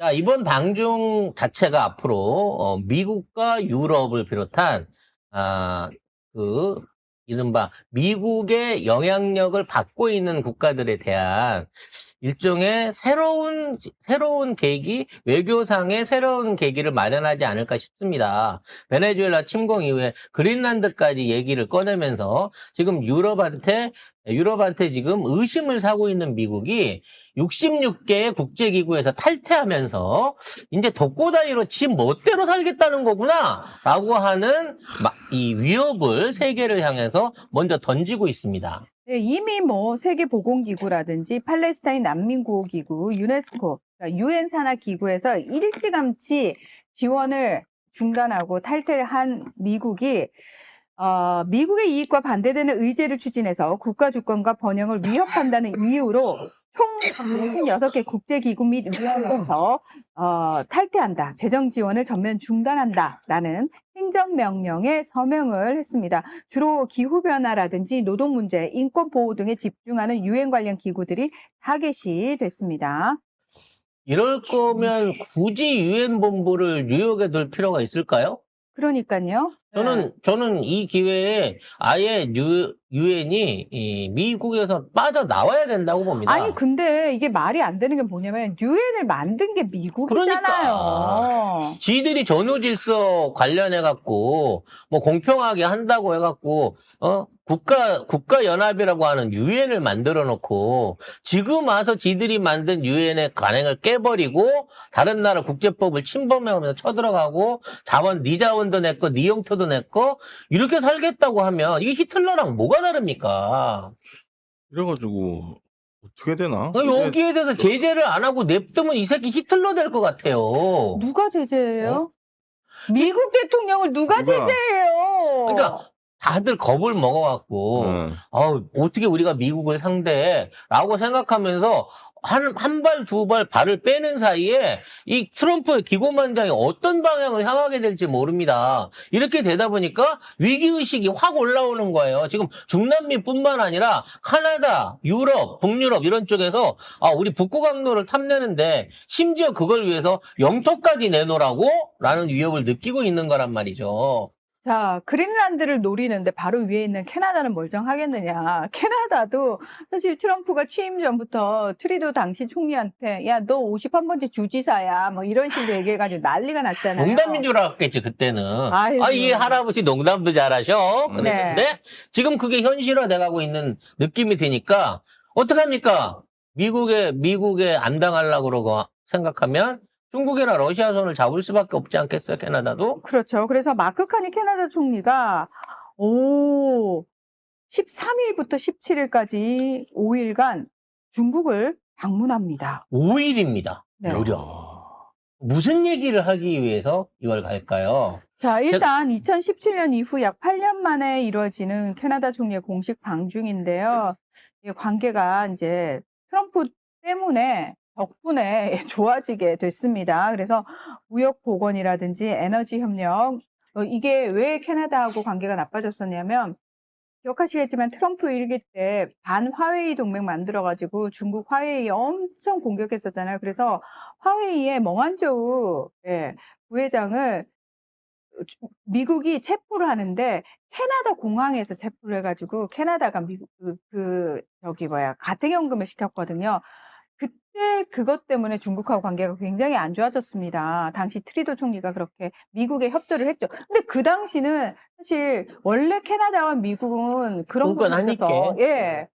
자, 이번 방중 자체가 앞으로 어, 미국과 유럽을 비롯한 아, 그 이른바 미국의 영향력을 받고 있는 국가들에 대한 일종의 새로운 새로운 계기, 외교상의 새로운 계기를 마련하지 않을까 싶습니다. 베네수엘라 침공 이후에 그린란드까지 얘기를 꺼내면서 지금 유럽한테 유럽한테 지금 의심을 사고 있는 미국이 66개의 국제기구에서 탈퇴하면서 이제 독고다이로 지 멋대로 살겠다는 거구나 라고 하는 마- 이 위협을 세계를 향해서 먼저 던지고 있습니다. 네, 이미 뭐 세계보건기구라든지 팔레스타인 난민구호기구, 유네스코, 그러니까 유엔 산하 기구에서 일찌감치 지원을 중단하고 탈퇴를 한 미국이 어, 미국의 이익과 반대되는 의제를 추진해서 국가 주권과 번영을 위협한다는 이유로 총 36개 국제기구 및 위원회에서 어, 탈퇴한다. 재정 지원을 전면 중단한다라는 행정명령에 서명을 했습니다. 주로 기후변화라든지 노동 문제, 인권 보호 등에 집중하는 유엔 관련 기구들이 타겟이 됐습니다. 이럴 거면 굳이 유엔 본부를 뉴욕에 둘 필요가 있을까요? 그러니까요. 저는 저는 이 기회에 아예 유, 유엔이 이 미국에서 빠져 나와야 된다고 봅니다. 아니 근데 이게 말이 안 되는 게 뭐냐면 유엔을 만든 게 미국이잖아요. 지들이 전후 질서 관련해 갖고 뭐 공평하게 한다고 해 갖고 어 국가 국가 연합이라고 하는 유엔을 만들어 놓고 지금 와서 지들이 만든 유엔의 관행을 깨버리고 다른 나라 국제법을 침범하면서 쳐들어가고 자원 네 자원도 냈고 네 영토도 냈고 이렇게 살겠다고 하면 이게 히틀러랑 뭐가 다릅니까? 이래가지고 어떻게 되나? 이게 여기에 대해서 제재를 안 하고 냅두면 이 새끼 히틀러 될 것 같아요. 누가 제재예요? 미국 대통령을 누가, 누가? 제재해요? 그러니까 다들 겁을 먹어갖고 응. 아우, 어떻게 우리가 미국을 상대해? 라고 생각하면서 한, 한 발, 두발 발을 빼는 사이에 이 트럼프 기고만장이 어떤 방향을 향하게 될지 모릅니다. 이렇게 되다 보니까 위기 의식이 확 올라오는 거예요. 지금 중남미 뿐만 아니라 카나다, 유럽, 북유럽 이런 쪽에서 아, 우리 북구 강로를 탐내는데 심지어 그걸 위해서 영토까지 내놓으라고? 라는 위협을 느끼고 있는 거란 말이죠. 자, 그린란드를 노리는데 바로 위에 있는 캐나다는 멀쩡하겠느냐. 캐나다도 사실 트럼프가 취임 전부터 트리도 당시 총리한테 야, 너 51번째 주지사야. 뭐 이런 식으로 얘기해가지고 난리가 났잖아요. 농담인 줄 알았겠지 그때는. 아이고. 아이 할아버지 농담도 잘하셔. 음. 그랬는데 네. 지금 그게 현실화 돼가고 있는 느낌이 드니까 어떡합니까? 미국에 미국에 안 당하려고 그러고 생각하면 중국이나 러시아 손을 잡을 수밖에 없지 않겠어요 캐나다도? 그렇죠. 그래서 마크 카니 캐나다 총리가 오 13일부터 17일까지 5일간 중국을 방문합니다. 5일입니다. 네. 무려 아, 무슨 얘기를 하기 위해서 이걸 갈까요? 자, 일단 2017년 이후 약 8년 만에 이루어지는 캐나다 총리의 공식 방중인데요. 이 관계가 이제 트럼프 때문에 덕분에 좋아지게 됐습니다. 그래서 무역 보건이라든지 에너지 협력 어, 이게 왜 캐나다하고 관계가 나빠졌었냐면 기억하시겠지만 트럼프 일기 때 반화웨이 동맹 만들어가지고 중국 화웨이 엄청 공격했었잖아요. 그래서 화웨이의 멍한저우 예, 부회장을 주- 미국이 체포를 하는데 캐나다 공항에서 체포를 해가지고 캐나다가 미국 그, 그 저기 뭐야 가택연금을 시켰거든요. 그것 때문에 중국하고 관계가 굉장히 안 좋아졌습니다. 당시 트리도 총리가 그렇게 미국에 협조를 했죠. 근데 그 당시는 사실 원래 캐나다와 미국은 그런. 있어서 예.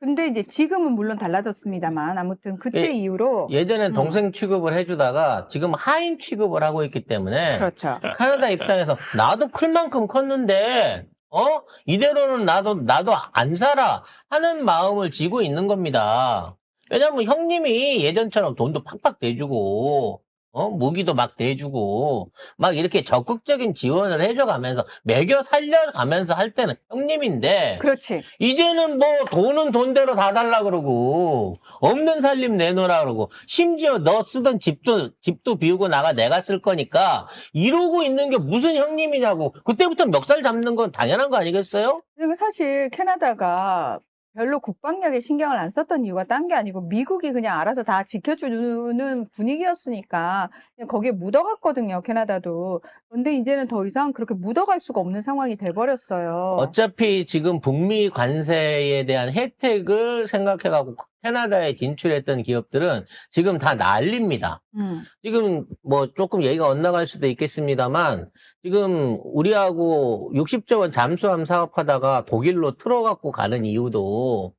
근데 이제 지금은 물론 달라졌습니다만 아무튼 그때 예, 이후로 예전엔 음. 동생 취급을 해주다가 지금 하인 취급을 하고 있기 때문에 그렇죠. 카나다 입장에서 나도 클 만큼 컸는데 어 이대로는 나도 나도 안 살아 하는 마음을 지고 있는 겁니다. 왜냐면 형님이 예전처럼 돈도 팍팍 대주고 어 무기도 막 대주고 막 이렇게 적극적인 지원을 해줘가면서 매겨 살려가면서 할 때는 형님인데 그렇지. 이제는 뭐 돈은 돈대로 다 달라 그러고 없는 살림 내놓으라 그러고 심지어 너 쓰던 집도 집도 비우고 나가 내가 쓸 거니까 이러고 있는 게 무슨 형님이냐고 그때부터 멱살 잡는 건 당연한 거 아니겠어요? 그리고 사실 캐나다가 별로 국방력에 신경을 안 썼던 이유가 딴 게 아니고 미국이 그냥 알아서 다 지켜주는 분위기였으니까 그냥 거기에 묻어갔거든요, 캐나다도. 그런데 이제는 더 이상 그렇게 묻어갈 수가 없는 상황이 돼버렸어요. 어차피 지금 북미 관세에 대한 혜택을 생각해가지고 캐나다에 진출했던 기업들은 지금 다 난립니다. 음. 지금 뭐 조금 얘기가 엇나갈 수도 있겠습니다만 지금 우리하고 60조 원 잠수함 사업하다가 독일로 틀어갖고 가는 이유도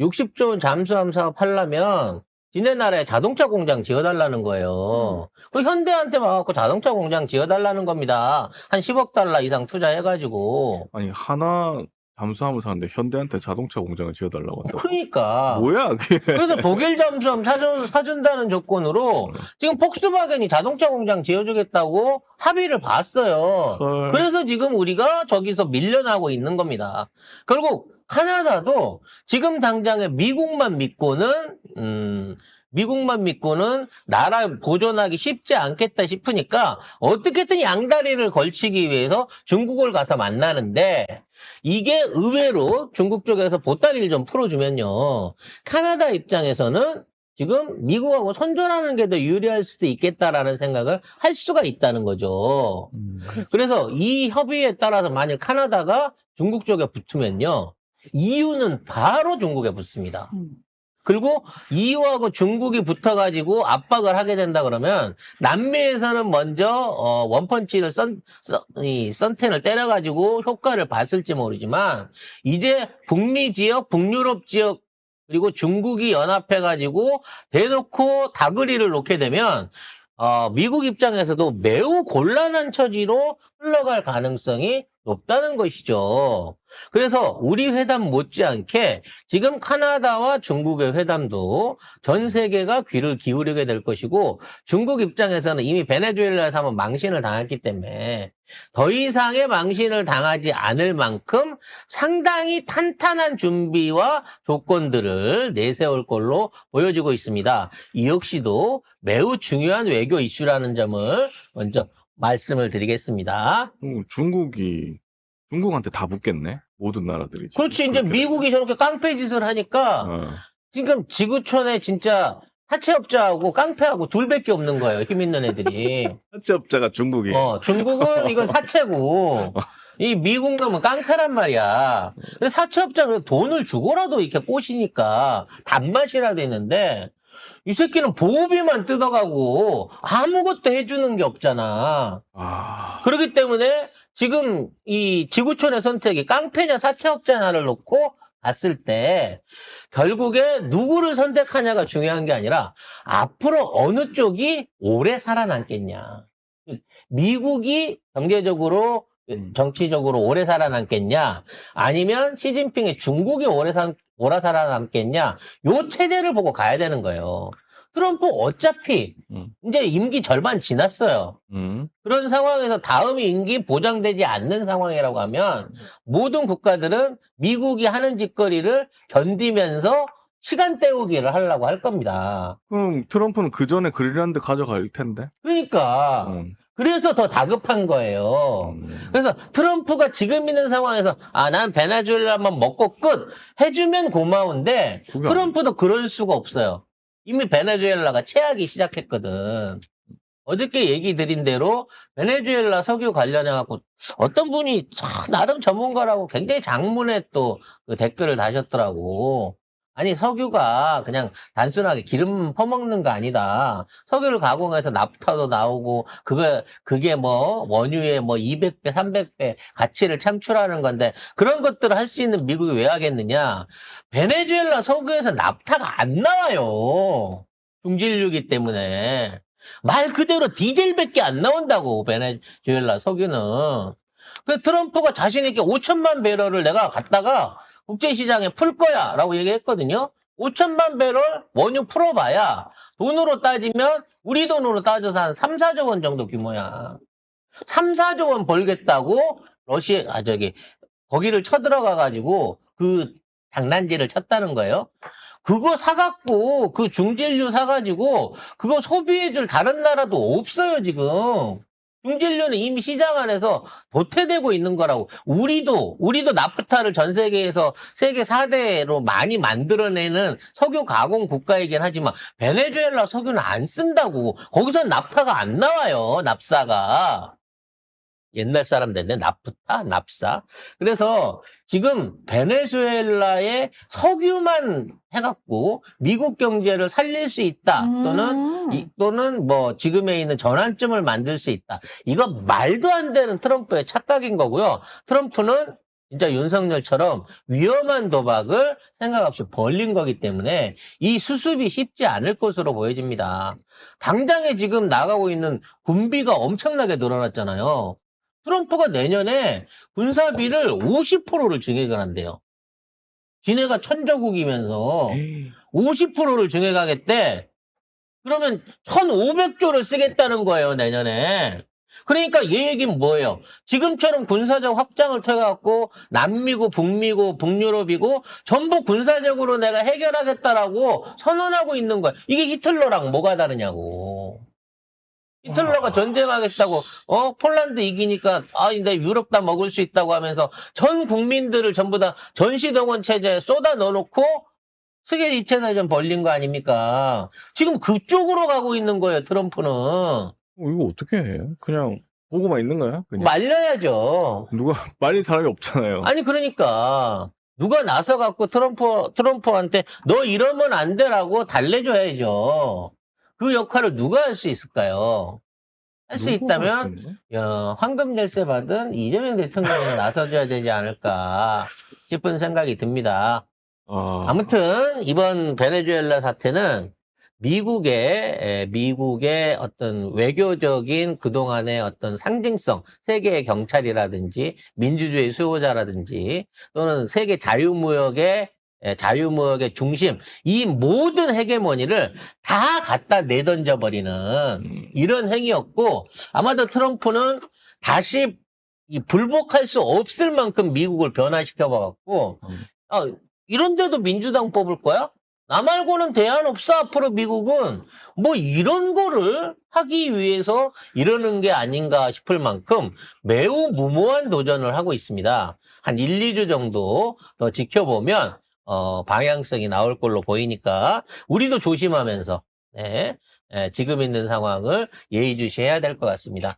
60조 원 잠수함 사업 하려면 지네 나라에 자동차 공장 지어달라는 거예요. 그 현대한테 와갖고 자동차 공장 지어달라는 겁니다. 한 10억 달러 이상 투자해가지고. 아니 하나 잠수함을 사는데 현대한테 자동차 공장을 지어달라고 한다고. 그러니까. 뭐야 그게? 그래서 독일 잠수함 사준, 사준다는 조건으로 지금 폭스바겐이 자동차 공장 지어주겠다고 합의를 봤어요. 헐. 그래서 지금 우리가 저기서 밀려나고 있는 겁니다. 결국 카나다도 지금 당장에 미국만 믿고는 음, 미국만 믿고는 나라 보존하기 쉽지 않겠다 싶으니까 어떻게든 양다리를 걸치기 위해서 중국을 가서 만나는데 이게 의외로 중국 쪽에서 보따리를 좀 풀어주면요. 카나다 입장에서는 지금 미국하고 선전하는 게 더 유리할 수도 있겠다라는 생각을 할 수가 있다는 거죠. 음. 그래서 이 협의에 따라서 만일 카나다가 중국 쪽에 붙으면요. EU는 바로 중국에 붙습니다. 음. 그리고 EU하고 중국이 붙어가지고 압박을 하게 된다 그러면 남미에서는 먼저 어, 원펀치를 썬, 썬- 이 선텐을 때려가지고 효과를 봤을지 모르지만 이제 북미 지역, 북유럽 지역 그리고 중국이 연합해가지고 대놓고 다그리를 놓게 되면 어, 미국 입장에서도 매우 곤란한 처지로 흘러갈 가능성이 높다는 것이죠. 그래서 우리 회담 못지않게 지금 카나다와 중국의 회담도 전 세계가 귀를 기울이게 될 것이고 중국 입장에서는 이미 베네수엘라에서 한번 망신을 당했기 때문에 더 이상의 망신을 당하지 않을 만큼 상당히 탄탄한 준비와 조건들을 내세울 걸로 보여지고 있습니다. 이 역시도 매우 중요한 외교 이슈라는 점을 먼저 말씀을 드리겠습니다. 음, 중국이 중국한테 다 붙겠네. 모든 나라들이. 지금 그렇지, 이제 그렇게 미국이 저렇게 깡패 짓을 하니까. 어. 지금 지구촌에 진짜 사채업자하고 깡패하고 둘밖에 없는 거예요. 힘 있는 애들이. 사채업자가 중국이. 어, 중국은 이건 사채고, 이 미국 놈은 깡패란 말이야. 근데 사채업자는 돈을 주고라도 이렇게 꼬시니까 단맛이라도 있는데, 이 새끼는 보호비만 뜯어가고 아무것도 해주는 게 없잖아. 아. 그렇기 때문에 지금 이 지구촌의 선택이 깡패냐 사채업자냐를 놓고 봤을 때 결국에 누구를 선택하냐가 중요한 게 아니라 앞으로 어느 쪽이 오래 살아남겠냐. 미국이 경제적으로 음. 정치적으로 오래 살아남겠냐 아니면 시진핑의 중국이 오래 산 오래 살아남겠냐 요 체제를 보고 가야 되는 거예요. 트럼프 어차피 음. 이제 임기 절반 지났어요. 음. 그런 상황에서 다음 임기 보장되지 않는 상황이라고 하면 모든 국가들은 미국이 하는 짓거리를 견디면서 시간 때우기를 하려고 할 겁니다. 그럼 트럼프는 그 전에 그린란드 가져갈 텐데. 그러니까 음. 그래서 더 다급한 거예요. 음. 그래서 트럼프가 지금 있는 상황에서 아 난 베네수엘라만 먹고 끝 해주면 고마운데 그게 트럼프도 그럴 수가 없어요. 이미 베네수엘라가 체하기 시작했거든. 어저께 얘기 드린 대로 베네수엘라 석유 관련해 갖고 어떤 분이 참 나름 전문가라고 굉장히 장문에 또그 댓글을 다셨더라고. 아니 석유가 그냥 단순하게 기름 퍼먹는 거 아니다. 석유를 가공해서 납타도 나오고 그거 그게 뭐 원유의 뭐 200배, 300배 가치를 창출하는 건데 그런 것들을 할 수 있는 미국이 왜 하겠느냐? 베네수엘라 석유에서 납타가 안 나와요. 중진류기 때문에. 말 그대로 디젤밖에 안 나온다고, 베네수엘라 석유는. 그 트럼프가 자신 있게 5천만 배럴을 내가 갖다가 국제시장에 풀 거야 라고 얘기했거든요. 5천만 배럴 원유 풀어봐야 돈으로 따지면 우리 돈으로 따져서 한 3, 4조 원 정도 규모야. 3, 4조 원 벌겠다고 러시아, 아, 저기, 거기를 쳐들어가 가지고 그 장난질을 쳤다는 거예요. 그거 사갖고 그 중진류 사가지고 그거 소비해줄 다른 나라도 없어요 지금. 중진료는 이미 시장 안에서 도태되고 있는 거라고. 우리도, 우리도 나프타를 전 세계에서 세계 4대로 많이 만들어내는 석유 가공 국가이긴 하지만 베네수엘라 석유는 안 쓴다고. 거기선 납타가 안 나와요. 납사가. 옛날 사람 됐네. 나프타, 납사. 그래서 지금 베네수엘라의 석유만 해갖고 미국 경제를 살릴 수 있다. 또는 음. 이- 또는 뭐 지금에 있는 전환점을 만들 수 있다. 이거 말도 안 되는 트럼프의 착각인 거고요. 트럼프는 진짜 윤석열처럼 위험한 도박을 생각 없이 벌린 거기 때문에 이 수습이 쉽지 않을 것으로 보여집니다. 당장에 지금 나가고 있는 군비가 엄청나게 늘어났잖아요. 트럼프가 내년에 군사비를 50%를 증액을 한대요. 지네가 천조국이면서 50%를 증액하겠대. 그러면 1,500조를 쓰겠다는 거예요, 내년에. 그러니까 얘 얘기는 뭐예요? 지금처럼 군사적 확장을 통해갖고 남미고 북미고 북유럽이고 전부 군사적으로 내가 해결하겠다라고 선언하고 있는 거야. 이게 히틀러랑 뭐가 다르냐고. 히틀러가 전쟁하겠다고 어 폴란드 이기니까 아 이제 유럽 다 먹을 수 있다고 하면서 전 국민들을 전부 다 전시동원 체제에 쏟아 넣어놓고 세계 2차 대전 벌린 거 아닙니까? 지금 그쪽으로 가고 있는 거예요, 트럼프는. 어, 이거 어떻게 해? 그냥 보고만 있는 거야? 그냥 말려야죠. 누가 말린 사람이 없잖아요. 아니 그러니까 누가 나서 갖고 트럼프 트럼프한테 너 이러면 안 돼라고 달래줘야죠. 그 역할을 누가 할 수 있을까요? 할 수 있다면? 야, 황금 열쇠 받은 이재명 대통령이 나서줘야 되지 않을까 싶은 생각이 듭니다. 아, 아무튼 이번 베네수엘라 사태는 미국의 에, 미국의 어떤 외교적인 그동안의 어떤 상징성, 세계의 경찰이라든지 민주주의 수호자라든지 또는 세계 자유무역의 에, 자유무역의 중심 이 모든 헤게모니를 다 갖다 내던져 버리는 음, 이런 행위였고 아마도 트럼프는 다시 이 불복할 수 없을 만큼 미국을 변화시켜 봐갖고 음. 아, 이런데도 민주당 뽑을 거야? 나 말고는 대안 없어 앞으로 미국은 뭐 이런 거를 하기 위해서 이러는 게 아닌가 싶을 만큼 매우 무모한 도전을 하고 있습니다. 한 1, 2주 정도 더 지켜보면 어, 방향성이 나올 걸로 보이니까 우리도 조심하면서 네, 예, 지금 있는 상황을 예의주시해야 될 것 같습니다.